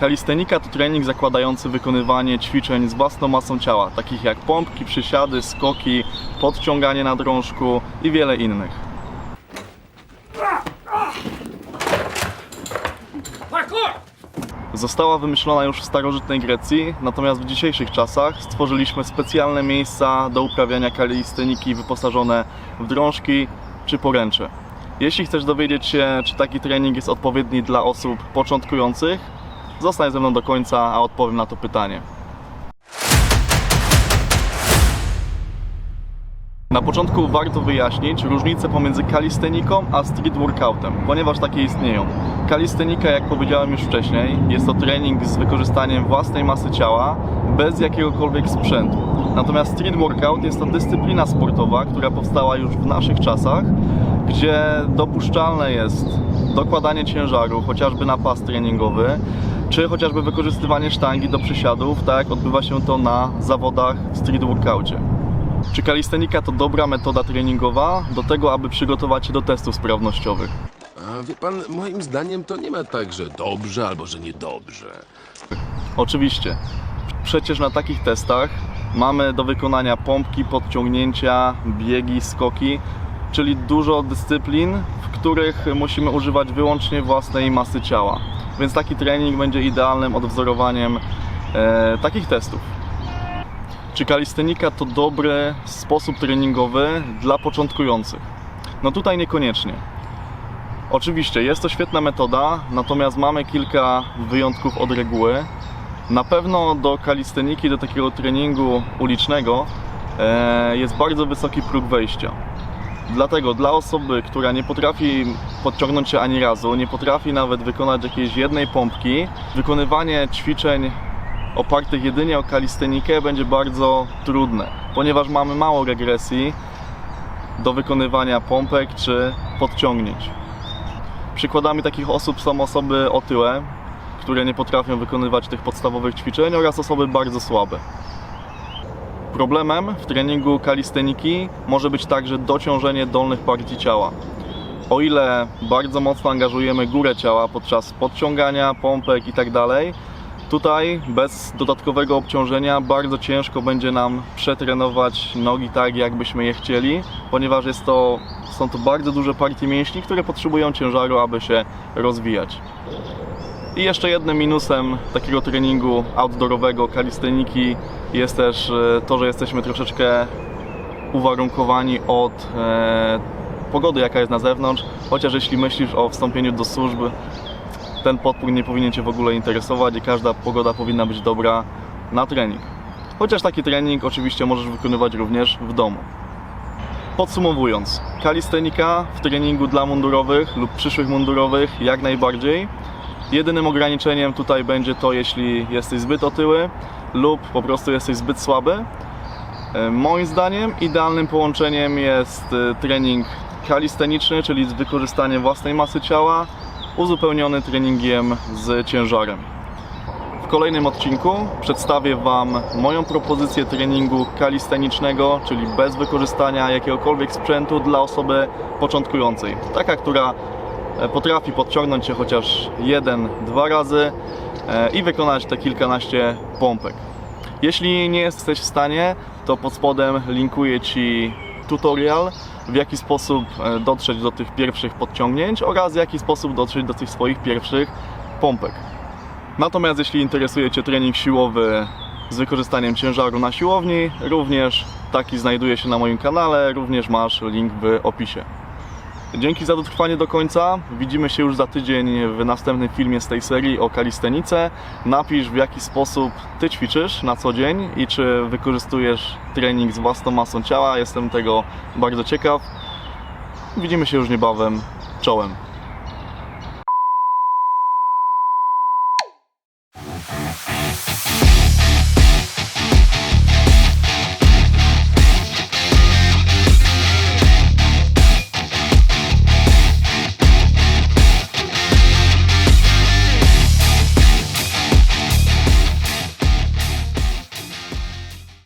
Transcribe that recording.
Kalistenika to trening zakładający wykonywanie ćwiczeń z własną masą ciała, takich jak pompki, przysiady, skoki, podciąganie na drążku i wiele innych. Została wymyślona już w starożytnej Grecji, natomiast w dzisiejszych czasach stworzyliśmy specjalne miejsca do uprawiania kalisteniki wyposażone w drążki czy poręcze. Jeśli chcesz dowiedzieć się, czy taki trening jest odpowiedni dla osób początkujących, zostań ze mną do końca, a odpowiem na to pytanie. Na początku warto wyjaśnić różnicę pomiędzy kalisteniką a street workoutem, ponieważ takie istnieją. Kalistenika, jak powiedziałem już wcześniej, jest to trening z wykorzystaniem własnej masy ciała bez jakiegokolwiek sprzętu. Natomiast street workout jest to dyscyplina sportowa, która powstała już w naszych czasach, gdzie dopuszczalne jest dokładanie ciężaru, chociażby na pas treningowy, czy chociażby wykorzystywanie sztangi do przysiadów, tak odbywa się to na zawodach w street workoutie. Czy kalistenika to dobra metoda treningowa do tego, aby przygotować się do testów sprawnościowych? A wie pan, moim zdaniem to nie ma tak, że dobrze albo że niedobrze. Oczywiście. Przecież na takich testach mamy do wykonania pompki, podciągnięcia, biegi, skoki, czyli dużo dyscyplin, w których musimy używać wyłącznie własnej masy ciała. Więc taki trening będzie idealnym odwzorowaniem e, takich testów. Czy kalistenika to dobry sposób treningowy dla początkujących? No tutaj niekoniecznie. Oczywiście jest to świetna metoda, natomiast mamy kilka wyjątków od reguły. Na pewno do kalisteniki, do takiego treningu ulicznego e, jest bardzo wysoki próg wejścia. Dlatego dla osoby, która nie potrafi podciągnąć się ani razu, nie potrafi nawet wykonać jakiejś jednej pompki, wykonywanie ćwiczeń opartych jedynie o kalistenikę będzie bardzo trudne, ponieważ mamy mało regresji do wykonywania pompek czy podciągnięć. Przykładami takich osób są osoby otyłe, które nie potrafią wykonywać tych podstawowych ćwiczeń oraz osoby bardzo słabe. Problemem w treningu kalisteniki może być także dociążenie dolnych partii ciała. O ile bardzo mocno angażujemy górę ciała podczas podciągania, pompek itd., tutaj bez dodatkowego obciążenia bardzo ciężko będzie nam przetrenować nogi tak, jakbyśmy je chcieli, ponieważ jest to, są to bardzo duże partie mięśni, które potrzebują ciężaru, aby się rozwijać. I jeszcze jednym minusem takiego treningu outdoorowego, kalisteniki jest też e, to, że jesteśmy troszeczkę uwarunkowani od e, pogody, jaka jest na zewnątrz. Chociaż jeśli myślisz o wstąpieniu do służby, ten podpunkt nie powinien Cię w ogóle interesować i każda pogoda powinna być dobra na trening. Chociaż taki trening oczywiście możesz wykonywać również w domu. Podsumowując, kalistenika w treningu dla mundurowych lub przyszłych mundurowych jak najbardziej. Jedynym ograniczeniem tutaj będzie to, jeśli jesteś zbyt otyły lub po prostu jesteś zbyt słaby. E, Moim zdaniem idealnym połączeniem jest e, trening kalisteniczny, czyli z wykorzystaniem własnej masy ciała, uzupełniony treningiem z ciężarem. W kolejnym odcinku przedstawię Wam moją propozycję treningu kalistenicznego, czyli bez wykorzystania jakiegokolwiek sprzętu dla osoby początkującej. Taka, która e, potrafi podciągnąć się chociaż jeden, dwa razy e, i wykonać te kilkanaście pompek. Jeśli nie jesteś w stanie, to pod spodem linkuję Ci tutorial, w jaki sposób e, dotrzeć do tych pierwszych podciągnięć oraz w jaki sposób dotrzeć do tych swoich pierwszych pompek. Natomiast jeśli interesuje Cię trening siłowy z wykorzystaniem ciężaru na siłowni, również taki znajduje się na moim kanale, również masz link w opisie. Dzięki za dotrwanie do końca. Widzimy się już za tydzień w następnym filmie z tej serii o kalistenice. Napisz w jaki sposób Ty ćwiczysz na co dzień i czy wykorzystujesz trening z własną masą ciała. Jestem tego bardzo ciekaw. Widzimy się już niebawem. Czołem.